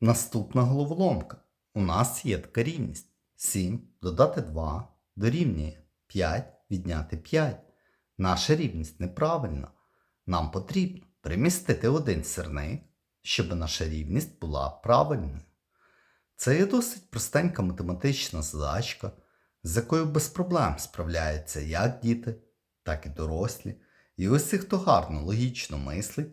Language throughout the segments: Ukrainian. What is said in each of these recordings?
Наступна головоломка. У нас є така рівність. 7 додати 2 дорівнює 5 відняти 5. Наша рівність неправильна. Нам потрібно перемістити один сірник, щоб наша рівність була правильною. Це є досить простенька математична задачка, з якою без проблем справляються як діти, так і дорослі. І усі, хто гарно логічно мислить,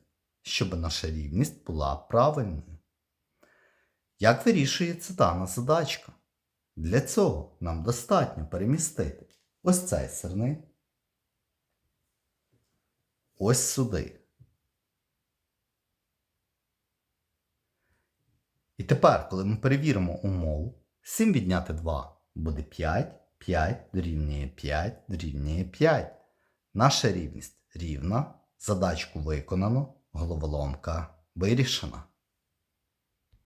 щоб наша рівність була правильною. Як вирішується дана задачка? Для цього нам достатньо перемістити ось цей сирник ось сюди. І тепер, коли ми перевіримо умову, 7 відняти 2 буде 5, 5 дорівнює 5 дорівнює 5. Наша рівність рівна, задачку виконано, головоломка вирішена.